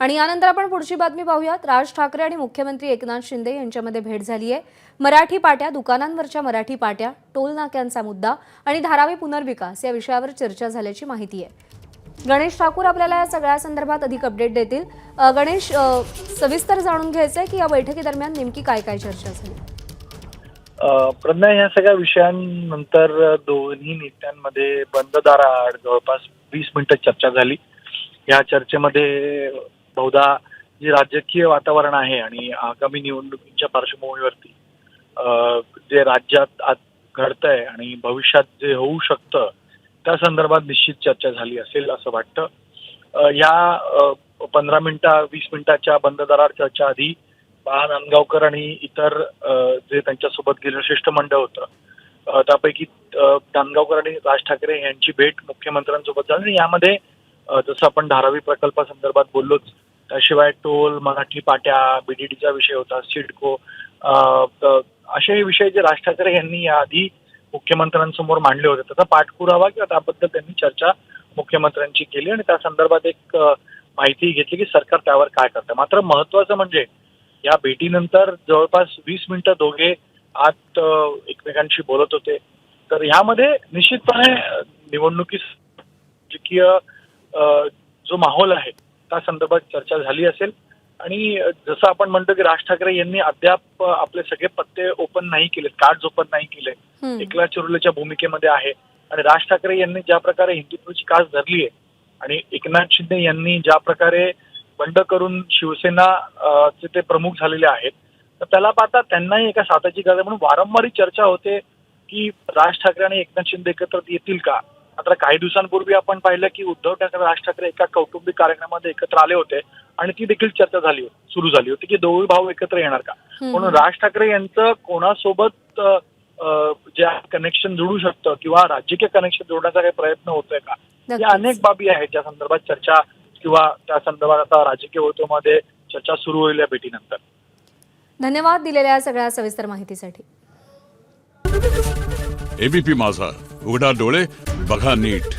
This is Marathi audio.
आणि यानंतर आपण पुढची बातमी पाहूयात. राज ठाकरे आणि मुख्यमंत्री एकनाथ शिंदे यांच्यामध्ये भेट झाली आहे मराठी पाट्या दुकानांवरच्या मराठी पाट्या टोल नाक्यांचा मुद्दा आणि धारावी पुनर्विकास या विषयावर चर्चा झाल्याची माहिती आहे. गणेश ठाकूर आपल्याला या सगळ्या संदर्भात अधिक अपडेट देतील. गणेश सविस्तर जाणून घ्यायचंय की या बैठकीदरम्यान नेमकी काय काय चर्चा झाली? प्रज्ञा या सगळ्या विषयांनंतर दोन्ही नेत्यांमध्ये बंद दाराआड जवळपास वीस मिनिटं चर्चा झाली. या चर्चेमध्ये बहुधा जे राजकीय वातावरण आहे आणि आगामी निवडणुकीच्या पार्श्वभूमीवरती जे राज्यात आज घडतंय आणि भविष्यात जे होऊ शकतं त्या संदर्भात निश्चित चर्चा झाली असेल असं वाटतं. या पंधरा मिनिटा वीस मिनिटाच्या बंद दरार चर्चा आधी बाळा नांदगावकर आणि इतर जे त्यांच्यासोबत गेलेलं शिष्टमंडळ होतं त्यापैकी नांदगावकर आणि राज ठाकरे यांची भेट मुख्यमंत्र्यांसोबत झाली आणि यामध्ये जसं आपण धारावी प्रकल्पासंदर्भात बोललोच त्याशिवाय टोल मराठी पाट्या बीडीडीचा विषय होता सिडको अ, हे असे विषय जे राज ठाकरे यांनी याआधी मुख्यमंत्र्यांसमोर मांडले होते. त्याचा पाठपुरावा किंवा त्याबद्दल त्यांनी चर्चा मुख्यमंत्र्यांची केली आणि त्या संदर्भात एक माहिती घेतली की सरकार त्यावर काय करतं. मात्र महत्वाचं म्हणजे या भेटीनंतर जवळपास वीस मिनिटं दोघे आत एकमेकांशी बोलत होते. तर ह्यामध्ये निश्चितपणे निवडणुकीस राजकीय जो माहोल आहे त्या संदर्भात चर्चा झाली असेल. आणि जसं आपण म्हणतो की राज ठाकरे यांनी अद्याप आपले सगळे पत्ते ओपन नाही केलेत कार्ड ओपन नाही केले. एकला चिरुलेच्या भूमिकेमध्ये आहे. आणि राज ठाकरे यांनी ज्या प्रकारे हिंदुत्वाची कास धरली आहे आणि एकनाथ शिंदे यांनी ज्या प्रकारे बंड करून शिवसेना चे ते प्रमुख झालेले आहेत तर त्याला पाहता त्यांनाही एका साथाची गरज म्हणून वारंवार ही चर्चा होते की राज ठाकरे आणि एकनाथ शिंदे एकत्र येतील का? मात्र काही दिवसांपूर्वी आपण पाहिलं की उद्धव ठाकरे राज ठाकरे एका कौटुंबिक कार्यक्रमामध्ये एकत्र आले होते आणि ती देखील चर्चा झाली होती सुरू झाली होती की दोघे भाऊ एकत्र येणार का. म्हणून राज ठाकरे यांचं कोणासोबत जे कनेक्शन जोडू शकतं किंवा राजकीय कनेक्शन जोडण्याचा काही प्रयत्न होतोय का या. अनेक बाबी आहेत ज्या संदर्भात चर्चा किंवा त्या संदर्भात आता राजकीय वर्तुळामध्ये चर्चा सुरू होईल या भेटीनंतर धन्यवाद दिलेल्या सगळ्या सविस्तर माहितीसाठी एबीपी माझा उघडा डोळे बघा नीट.